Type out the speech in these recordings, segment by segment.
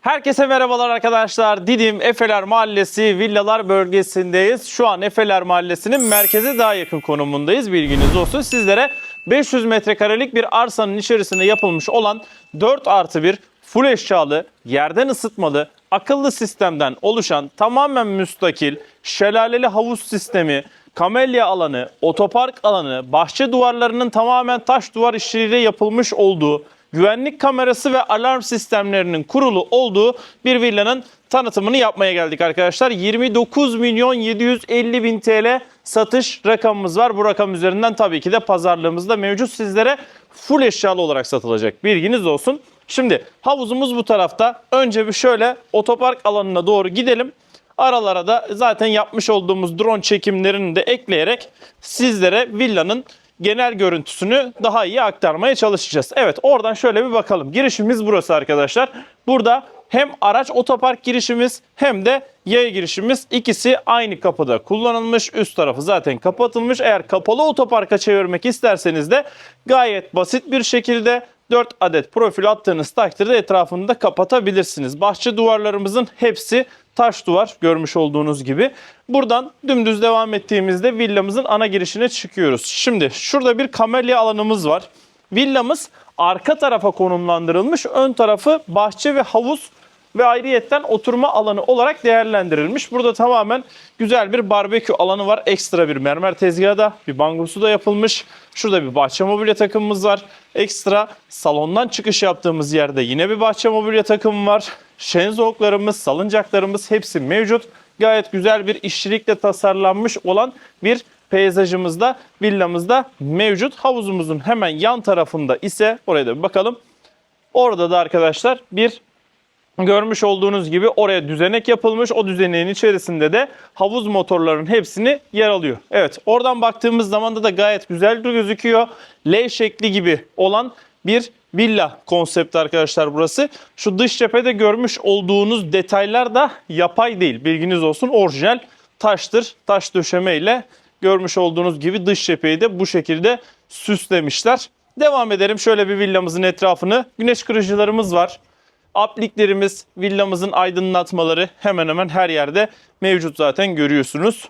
Herkese merhabalar arkadaşlar. Didim Efeler Mahallesi Villalar bölgesindeyiz. Şu an Efeler Mahallesi'nin merkeze daha yakın konumundayız. Bilginiz olsun. Sizlere 500 metrekarelik bir arsanın içerisinde yapılmış olan 4 artı 1 full eşyalı, yerden ısıtmalı, akıllı sistemden oluşan tamamen müstakil, şelaleli havuz sistemi, kamelya alanı, otopark alanı, bahçe duvarlarının tamamen taş duvar işçiliğiyle yapılmış olduğu, güvenlik kamerası ve alarm sistemlerinin kurulu olduğu bir villanın tanıtımını yapmaya geldik arkadaşlar. 29 milyon 750 bin TL satış rakamımız var. Bu rakam üzerinden tabii ki de pazarlığımızda mevcut sizlere full eşyalı olarak satılacak. Bilginiz olsun. Şimdi havuzumuz bu tarafta. Önce bir şöyle otopark alanına doğru gidelim. Aralara da zaten yapmış olduğumuz drone çekimlerini de ekleyerek sizlere villanın genel görüntüsünü daha iyi aktarmaya çalışacağız. Evet oradan şöyle bir bakalım. Girişimiz burası arkadaşlar. Burada hem araç otopark girişimiz hem de yaya girişimiz ikisi aynı kapıda kullanılmış. Üst tarafı zaten kapatılmış. Eğer kapalı otoparka çevirmek isterseniz de gayet basit bir şekilde 4 adet profil attığınız takdirde etrafını da kapatabilirsiniz. Bahçe duvarlarımızın hepsi taş duvar görmüş olduğunuz gibi. Buradan dümdüz devam ettiğimizde villamızın ana girişine çıkıyoruz. Şimdi şurada bir kamelya alanımız var. Villamız arka tarafa konumlandırılmış. Ön tarafı bahçe ve havuz ve ayrıyetten oturma alanı olarak değerlendirilmiş. Burada tamamen güzel bir barbekü alanı var. Ekstra bir mermer tezgahı da bir bangosu da yapılmış. Şurada bir bahçe mobilya takımımız var. Ekstra salondan çıkış yaptığımız yerde yine bir bahçe mobilya takımı var. Şenzoklarımız, salıncaklarımız hepsi mevcut. Gayet güzel bir işçilikle tasarlanmış olan bir peyzajımızda, villamızda mevcut. Havuzumuzun hemen yan tarafında ise oraya da bir bakalım. Orada da arkadaşlar bir Görmüş olduğunuz gibi oraya düzenek yapılmış. O düzeneğin içerisinde de havuz motorlarının hepsini yer alıyor. Evet oradan baktığımız zaman da, gayet güzel gözüküyor. L şekli gibi olan bir villa konsepti arkadaşlar burası. Şu dış cephede görmüş olduğunuz detaylar da yapay değil. Bilginiz olsun orijinal taştır. Taş döşeme ile görmüş olduğunuz gibi dış cepheyi de bu şekilde süslemişler. Devam edelim şöyle bir villamızın etrafını. Güneş kırıcılarımız var. Apliklerimiz, villamızın aydınlatmaları hemen hemen her yerde mevcut zaten görüyorsunuz.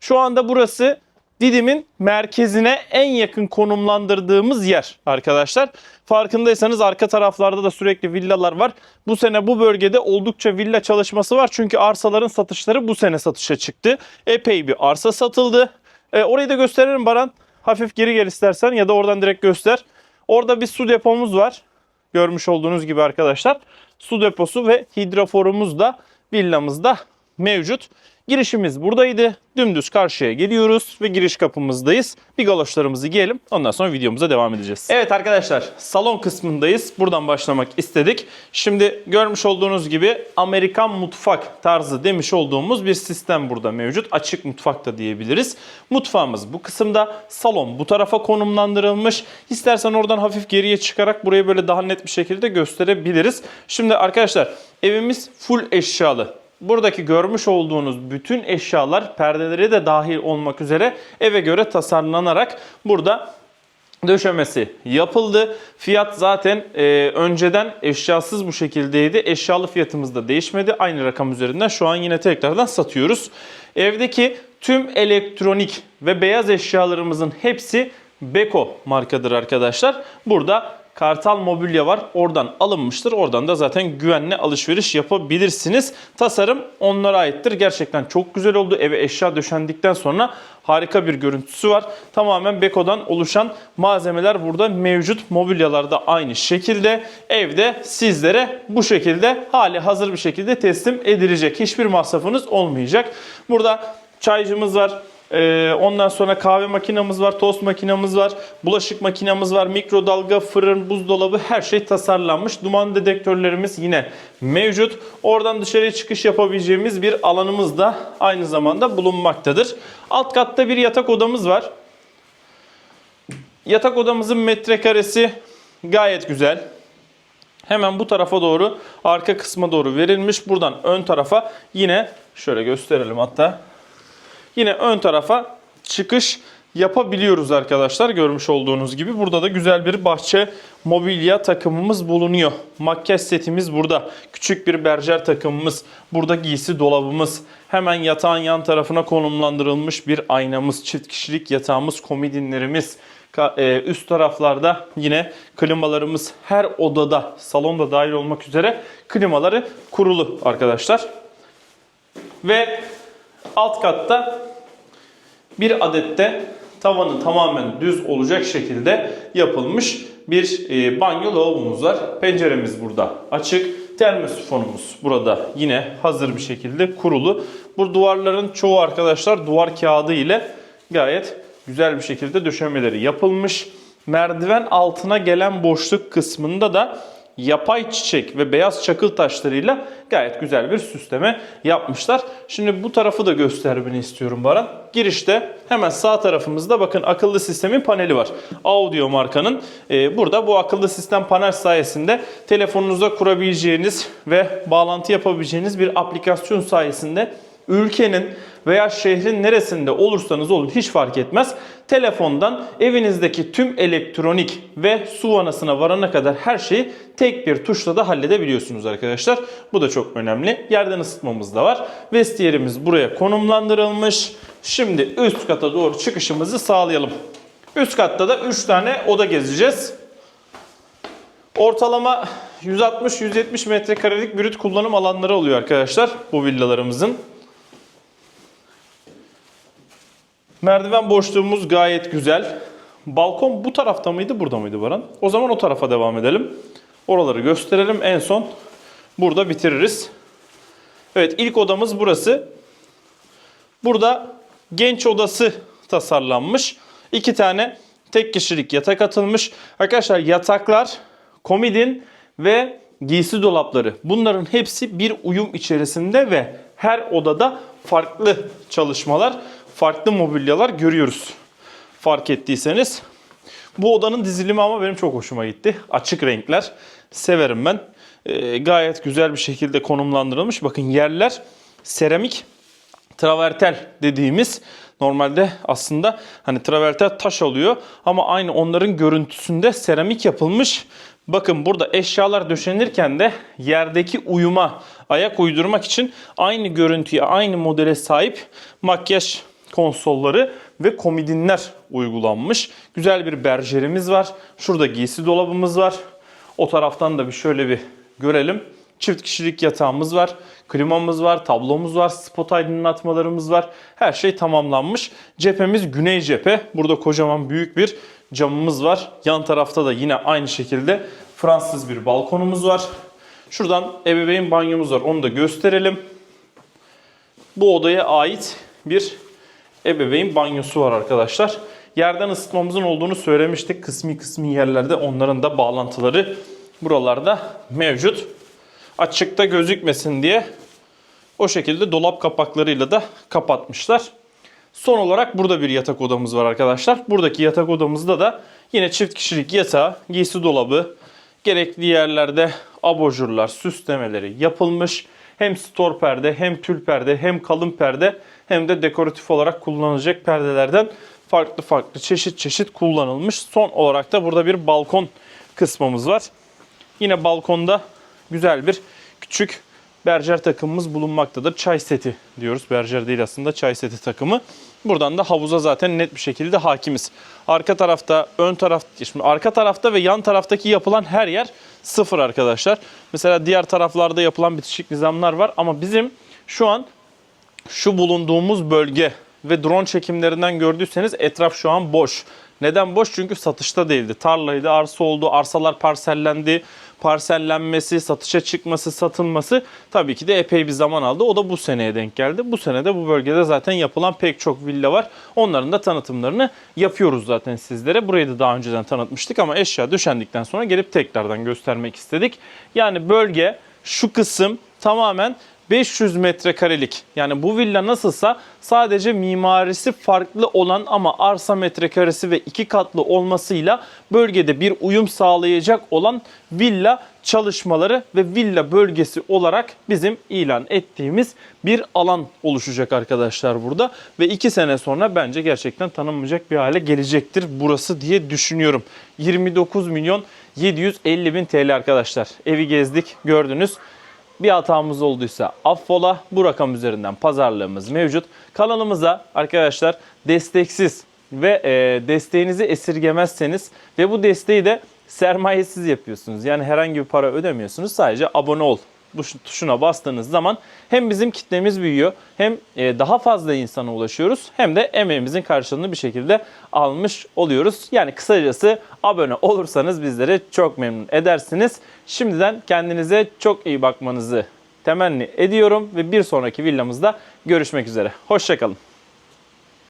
Şu anda burası Didim'in merkezine en yakın konumlandırdığımız yer arkadaşlar. Farkındaysanız arka taraflarda da sürekli villalar var. Bu sene bu bölgede oldukça villa çalışması var. Çünkü arsaların satışları bu sene satışa çıktı. Epey bir arsa satıldı. E, orayı da gösteririm Baran. Hafif geri gel istersen ya da oradan direkt göster. Orada bir su depomuz var. Görmüş olduğunuz gibi arkadaşlar su deposu ve hidroforumuz da villamızda mevcut. Girişimiz buradaydı. Dümdüz karşıya geliyoruz ve giriş kapımızdayız. Bir galoşlarımızı giyelim. Ondan sonra videomuza devam edeceğiz. Evet arkadaşlar salon kısmındayız. Buradan başlamak istedik. Şimdi görmüş olduğunuz gibi Amerikan mutfak tarzı demiş olduğumuz bir sistem burada mevcut. Açık mutfak da diyebiliriz. Mutfağımız bu kısımda. Salon bu tarafa konumlandırılmış. İstersen oradan hafif geriye çıkarak burayı böyle daha net bir şekilde gösterebiliriz. Şimdi arkadaşlar evimiz full eşyalı. Buradaki görmüş olduğunuz bütün eşyalar perdeleri de dahil olmak üzere eve göre tasarlanarak burada döşemesi yapıldı. Fiyat zaten e, önceden eşyasız bu şekildeydi. Eşyalı fiyatımız da değişmedi. Aynı rakam üzerinden şu an yine tekrardan satıyoruz. Evdeki tüm elektronik ve beyaz eşyalarımızın hepsi Beko markadır arkadaşlar. Burada Kartal Mobilya var. Oradan alınmıştır. Oradan da zaten güvenli alışveriş yapabilirsiniz. Tasarım onlara aittir. Gerçekten çok güzel oldu. Eve eşya döşendikten sonra harika bir görüntüsü var. Tamamen Beko'dan oluşan malzemeler burada mevcut. Mobilyalar da aynı şekilde. Evde sizlere bu şekilde hali hazır bir şekilde teslim edilecek. Hiçbir masrafınız olmayacak. Burada çaycımız var. Ee, ondan sonra kahve makinamız var, tost makinamız var, bulaşık makinamız var, mikrodalga, fırın, buzdolabı her şey tasarlanmış. Duman dedektörlerimiz yine mevcut. Oradan dışarıya çıkış yapabileceğimiz bir alanımız da aynı zamanda bulunmaktadır. Alt katta bir yatak odamız var. Yatak odamızın metrekaresi gayet güzel. Hemen bu tarafa doğru, arka kısma doğru verilmiş. Buradan ön tarafa yine şöyle gösterelim hatta. Yine ön tarafa çıkış yapabiliyoruz arkadaşlar. Görmüş olduğunuz gibi burada da güzel bir bahçe mobilya takımımız bulunuyor. Makyaj setimiz burada. Küçük bir berjer takımımız. Burada giysi dolabımız. Hemen yatağın yan tarafına konumlandırılmış bir aynamız, çift kişilik yatağımız, komodinlerimiz. E, Üst taraflarda yine klimalarımız her odada, salonda dahil olmak üzere klimaları kurulu arkadaşlar. Ve alt katta bir adette tavanı tamamen düz olacak şekilde yapılmış bir e, banyo lavabomuz var. Penceremiz burada açık. Termosifonumuz burada yine hazır bir şekilde kurulu. Bu duvarların çoğu arkadaşlar duvar kağıdı ile gayet güzel bir şekilde döşemeleri yapılmış. Merdiven altına gelen boşluk kısmında da yapay çiçek ve beyaz çakıl taşlarıyla gayet güzel bir süsleme yapmışlar. Şimdi bu tarafı da göstermeni istiyorum Baran. Girişte hemen sağ tarafımızda bakın akıllı sistemin paneli var. Audio markanın. Ee, burada bu akıllı sistem panel sayesinde telefonunuza kurabileceğiniz ve bağlantı yapabileceğiniz bir aplikasyon sayesinde ülkenin veya şehrin neresinde olursanız olun hiç fark etmez. Telefondan evinizdeki tüm elektronik ve su vanasına varana kadar her şeyi tek bir tuşla da halledebiliyorsunuz arkadaşlar. Bu da çok önemli. Yerden ısıtmamız da var. Vestiyerimiz buraya konumlandırılmış. Şimdi üst kata doğru çıkışımızı sağlayalım. Üst katta da 3 tane oda gezeceğiz. Ortalama 160-170 metrekarelik brüt kullanım alanları oluyor arkadaşlar bu villalarımızın. Merdiven boşluğumuz gayet güzel. Balkon bu tarafta mıydı, burada mıydı Baran? O zaman o tarafa devam edelim. Oraları gösterelim. En son burada bitiririz. Evet, ilk odamız burası. Burada genç odası tasarlanmış. İki tane tek kişilik yatak atılmış. Arkadaşlar yataklar, komodin ve giysi dolapları. Bunların hepsi bir uyum içerisinde ve her odada farklı çalışmalar, farklı mobilyalar görüyoruz. Fark ettiyseniz. Bu odanın dizilimi ama benim çok hoşuma gitti. Açık renkler. Severim ben. Ee, gayet güzel bir şekilde konumlandırılmış. Bakın yerler seramik travertel dediğimiz normalde aslında hani travertel taş oluyor ama aynı onların görüntüsünde seramik yapılmış. Bakın burada eşyalar döşenirken de yerdeki uyuma ayak uydurmak için aynı görüntüye aynı modele sahip makyaj konsolları ve komodinler uygulanmış. Güzel bir berjerimiz var. Şurada giysi dolabımız var. O taraftan da bir şöyle bir görelim. Çift kişilik yatağımız var, klimamız var, tablomuz var, spot aydınlatmalarımız var. Her şey tamamlanmış. Cephemiz güney cephe. Burada kocaman büyük bir camımız var. Yan tarafta da yine aynı şekilde Fransız bir balkonumuz var. Şuradan ebeveyn banyomuz var. Onu da gösterelim. Bu odaya ait bir ebeveyn banyosu var arkadaşlar. Yerden ısıtmamızın olduğunu söylemiştik. Kısmi kısmi yerlerde onların da bağlantıları buralarda mevcut. Açıkta gözükmesin diye o şekilde dolap kapaklarıyla da kapatmışlar. Son olarak burada bir yatak odamız var arkadaşlar. Buradaki yatak odamızda da yine çift kişilik yatağı, giysi dolabı, gerekli yerlerde abajurlar, süslemeleri yapılmış. Hem stor perde, hem tül perde, hem kalın perde, hem de dekoratif olarak kullanılacak perdelerden farklı farklı çeşit çeşit kullanılmış. Son olarak da burada bir balkon kısmımız var. Yine balkonda güzel bir küçük berjer takımımız bulunmaktadır. Çay seti diyoruz. Berjer değil aslında çay seti takımı. Buradan da havuza zaten net bir şekilde hakimiz. Arka tarafta, ön taraf, şimdi arka tarafta ve yan taraftaki yapılan her yer sıfır arkadaşlar. Mesela diğer taraflarda yapılan bitişik nizamlar var ama bizim şu an şu bulunduğumuz bölge ve drone çekimlerinden gördüyseniz etraf şu an boş. Neden boş? Çünkü satışta değildi. Tarlaydı, arsa oldu, arsalar parsellendi. Parsellenmesi, satışa çıkması, satılması tabii ki de epey bir zaman aldı. O da bu seneye denk geldi. Bu senede bu bölgede zaten yapılan pek çok villa var. Onların da tanıtımlarını yapıyoruz zaten sizlere. Burayı da daha önceden tanıtmıştık ama eşya düşendikten sonra gelip tekrardan göstermek istedik. Yani bölge şu kısım tamamen 500 metrekarelik yani bu villa nasılsa sadece mimarisi farklı olan ama arsa metrekaresi ve iki katlı olmasıyla bölgede bir uyum sağlayacak olan villa çalışmaları ve villa bölgesi olarak bizim ilan ettiğimiz bir alan oluşacak arkadaşlar burada. Ve 2 sene sonra bence gerçekten tanınmayacak bir hale gelecektir burası diye düşünüyorum. 29 milyon 750 bin TL arkadaşlar. Evi gezdik gördünüz. Bir hatamız olduysa affola. Bu rakam üzerinden pazarlığımız mevcut. Kanalımıza arkadaşlar desteksiz ve e, desteğinizi esirgemezseniz ve bu desteği de sermayesiz yapıyorsunuz. Yani herhangi bir para ödemiyorsunuz. Sadece abone ol tuşuna bastığınız zaman hem bizim kitlemiz büyüyor hem e, daha fazla insana ulaşıyoruz hem de emeğimizin karşılığını bir şekilde almış oluyoruz. Yani kısacası abone olursanız bizleri çok memnun edersiniz. Şimdiden kendinize çok iyi bakmanızı temenni ediyorum ve bir sonraki villamızda görüşmek üzere. Hoşçakalın.